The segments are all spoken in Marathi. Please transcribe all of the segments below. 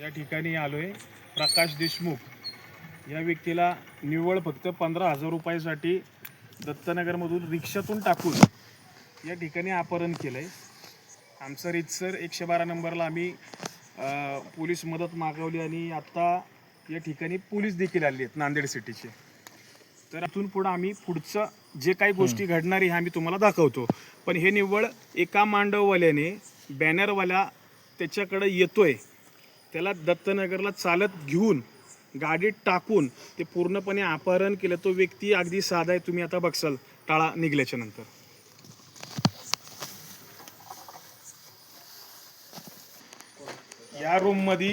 या ठिकाणी आलोय प्रकाश देशमुख. या व्यक्तीला निव्वळ फक्त पंधरा हजार रुपयासाठी दत्तनगरमधून रिक्षातून टाकून या ठिकाणी अपहरण केलं आहे आमचं रितसर एकशे बारा नंबरला आम्ही पोलीस मदत मागवली आणि आत्ता या ठिकाणी पोलीस देखील आले आहेत नांदेड सिटीचे. तर इथून पुढं आम्ही पुढचं जे काही गोष्टी घडणार आहे हे आम्ही तुम्हाला दाखवतो. पण हे निव्वळ एका मांडववाल्याने बॅनरवाला त्याच्याकडे येतोय. त्याला दत्तनगरला चालत घेऊन गाडीत टाकून ते पूर्णपणे अपहरण केलं. तो व्यक्ती अगदी साधा आहे तुम्ही आता बघसाल टाळा निघल्याच्या नंतर. या रूममध्ये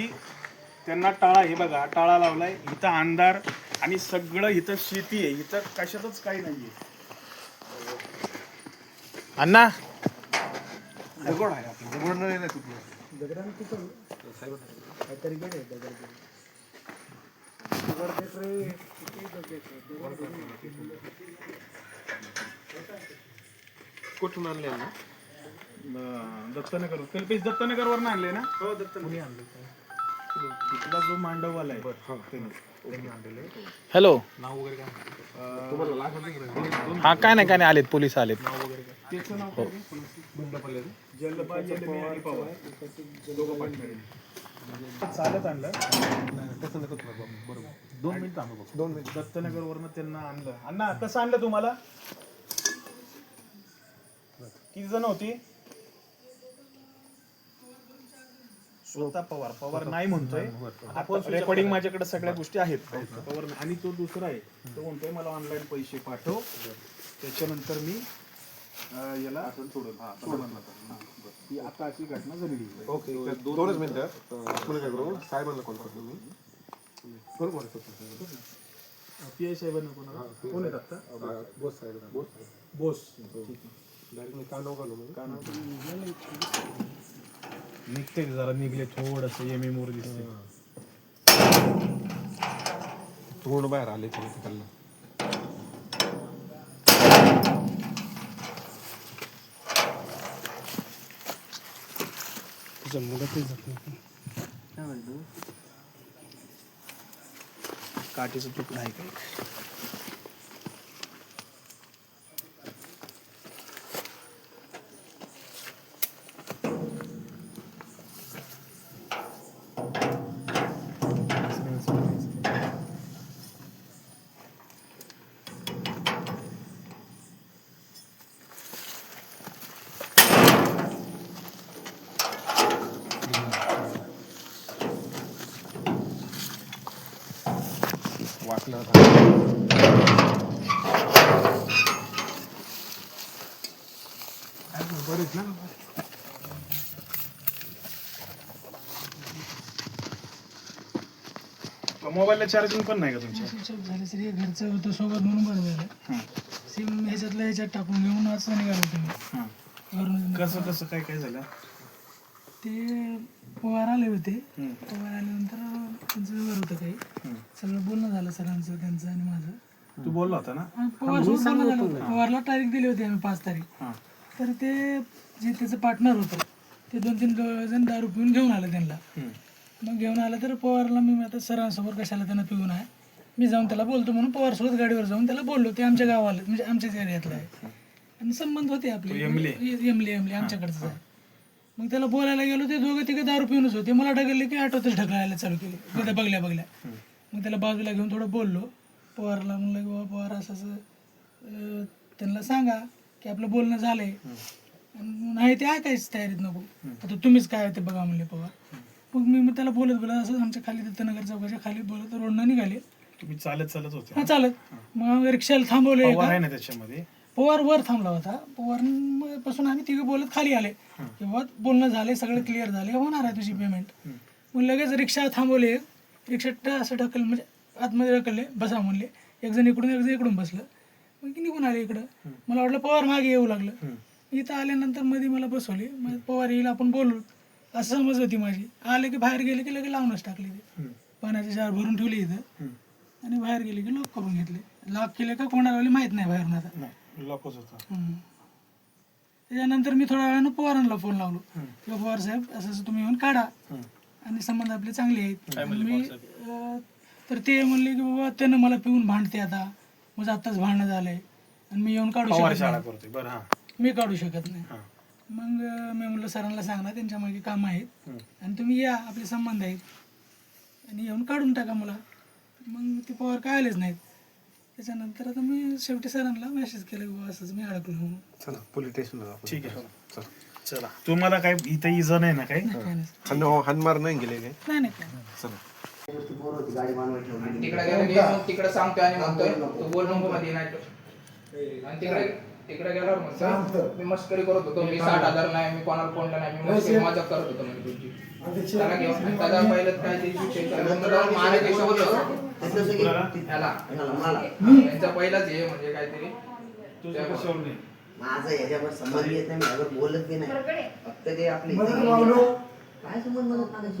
त्यांना टाळा हे बघा टाळा लावलाय. इथं अंधार आणि सगळं इथं शेती आहे. इथं कशातच काही नाहीये. अण्णा दगड आहे आपलं. कुठून आणले ना दत्तनगर कल्पेश दत्तनगर वरनं आणले ना हो दत्त कुणी आणलं तिथला जो मांडववाला आहे हॅलो. नाव वगैरे काय हा काय नाही काय नाही आलेत पोलीस आलेत. नाव वगैरे काय? त्याचं नाव जलमी आणि पवार. दोघं चालत आणलं. तसं. बरोबर. दोन मिनिट थांबा बघ. दोन मिनिट. दत्तनगर वरनं त्यांना आणलं. अण्णा कसं आणलं तुम्हाला? किती जण होती? स्वतः पवार. पवार नाही म्हणतोय. आता रेकॉर्डिंग माझ्याकडे सगळ्या गोष्टी आहेत. पवार नाही. आणि तो दुसरा आहे. तो म्हणतोय मला ऑनलाईन पैसे पाठव. त्याच्यानंतर मी अं, याला सोडून सोडून हा. ही आता अशी घटना झालेली आहे. ओके दोनच मिनिटं. आपण काय करू साहेबांना कॉल करतो मी. बरोबर. पी आय साहेबांना कोणाला कोण आहेत आता? हा, बोस साहेब. बोस. बोस. ठीक आहे. डायरेक्ट मी कानाव घालू मग निघते जरा निघले थोडस. एम एम वर दिसते. पूर्ण बाहेर आले तरी तिकडनं. जमवतच जात नाही. काय म्हणतो? काठीचं तुकडा आहे का वाटलं. बरेच ना मोबाईलला चार्जिंग पण नाही का तुमच्या स्विच ऑफ झाले सर हे घरचं होतं सोबत म्हणून बरं झालं. सिम ह्याच्यातलं ह्याच्यात टाकून घेऊन आज निघालो तुम्ही हं. घरून कसं कसं काय काय झालं ते पवार आले होते. पवार आल्यानंतर त्यांचं व्यवहार होतं काही. सगळं बोलणं झालं सरांचं त्यांचं आणि माझं. तू बोलला होता ना? पवार सोबत. पवारला तारीख दिली होती आम्ही पाच तारीख. हां. तर ते जे त्याचं पार्टनर होतं ते दोन तीन जण दारू पिऊन घेऊन आले त्यांना. मग घेऊन आलं तर पवारला मी आता सरांसमोर कशाला त्यांना पिऊन आहे? मी जाऊन त्याला बोलतो म्हणून पवारसोबत गाडीवर जाऊन त्याला बोललो. ते आमच्या गावाला म्हणजे आमच्याच एरियातलं आहे. आणि संबंध होते आपले. यमले? यमले यमले आमच्याकडचं आहे. मग त्याला बोलायला गेलो ते दोघं तिघे दारू पिऊनच होते. मला ढकलले की ऑटोतच ढकलायला चालू केले. तिथं बघल्या बघल्या. मग त्याला बाजूला घेऊन थोडं बोललो. पवारला म्हणलं की बाबा पवार असं असं त्यांना सांगा की आपलं बोलणं झालंय. नाही ते ऐकायच तयारीत नको. आता तुम्हीच काय ते बघा म्हणले पवार. मग मी मग त्याला बोलत बोलत असं आमच्या खाली दत्तनगर चौकाच्या खाली बोलत रोडनं निघाले. तुम्ही चालत चालत होते. हा चालत. मग रिक्षाला थांबवले त्याच्यामध्ये? पवार वर थांबला होता. पवारपासून आम्ही तिघे बोलत खाली आले. की बाबा बोलणं झाले सगळं क्लिअर झाले. होणार आहे तुझी पेमेंट मग लगेच रिक्षा थांबवले. रिक्षात असं ढकल म्हणजे आतमध्ये ढकलले बसा म्हणले. एक जण इकडून एक जण इकडून बसलं. मग निघून आले इकडं. मला वाटलं पवार मागे येऊ लागलं. इथं आल्यानंतरमध्ये मला बसवले. मग पवार येईल आपण बोलू. असं समज होती माझी. आले की बाहेर गेले की लगेच लावूनच टाकले ते. पाण्याचे जार भरून ठेवले इथं. आणि बाहेर गेले की लॉक करून घेतले. लॉक केले का कोणाला माहीत नाही बाहेरून आता. होता. हम्म. त्याच्यानंतर मी थोड्या वेळानं पवारांना फोन लावलो. किंवा पवार साहेब असं असं तुम्ही येऊन काढा. आणि संबंध आपले चांगले आहेत. मी अं, तर ते म्हणले की बाबा त्यानं मला पिऊन भांडते आता. माझं आत्ताच भांडणं झालंय. आणि मी येऊन काढू पवार शकत शाळा नाही. करतोय. बरं हा. मी काढू शकत नाही. हा. मग अं, मी म्हणलं सरांना सांगणार त्यांच्या मागे काम आहेत. आणि तुम्ही या आपले संबंध आहेत. आणि येऊन काढून टाका मला. मग ते पवार काय आलेच नाहीत. त्याच्यानंतर आता मी शेवटी सरांना मेसेज केला की असंच मी अडकलो. म्हणून चला पोलीस स्टेशनला जाऊ ठीक आहे. चला. चला. तुम्हाला काय इथं इजा नाही ना काही? काय नाही. हान हानमार नाही गेले काय? नाही नाही काय नाही. चला. तिकडे गेलं की मग तिकडे सांगतोय आणि म्हणतोय तू बोल नको मध्ये नाही तर. आणि तिकडे तिकडे गेल्यावर म्हणतो मी मस्करी करत होतो. मी साठ हजार नाही मी कोणाला कोणला नाही मी मस्करी मजा करत होतो म्हणजे तुझी त्याला घेऊन आणि त्याला पहिलं काय ते होता. त्यांचा पहिलाच हे म्हणजे काहीतरी. माझा याच्यावर संबंध येत नाही बोलत बी नाही. फक्त ते आपले काय संबंध म्हणत नाही.